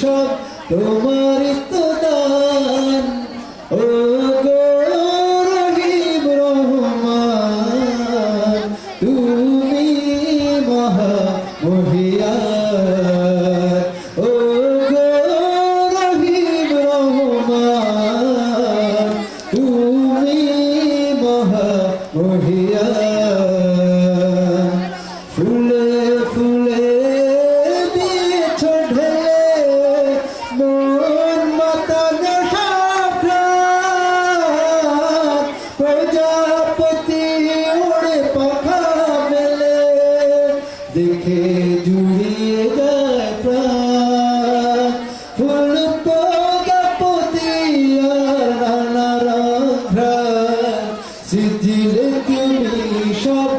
সব তোমার তো দান ও গো রহিম রহমান, তুমি মহা মহিয়ান ও গো রহিম রহমান, তুমি মহা মহিয়ান প্রজাপতি ওড়ে পাখা মেলে, দেখে জুড়িয়ে যায় প্রাণ। ফুল প্রজাপতি আর নানা রং সিজিলে তুমি সব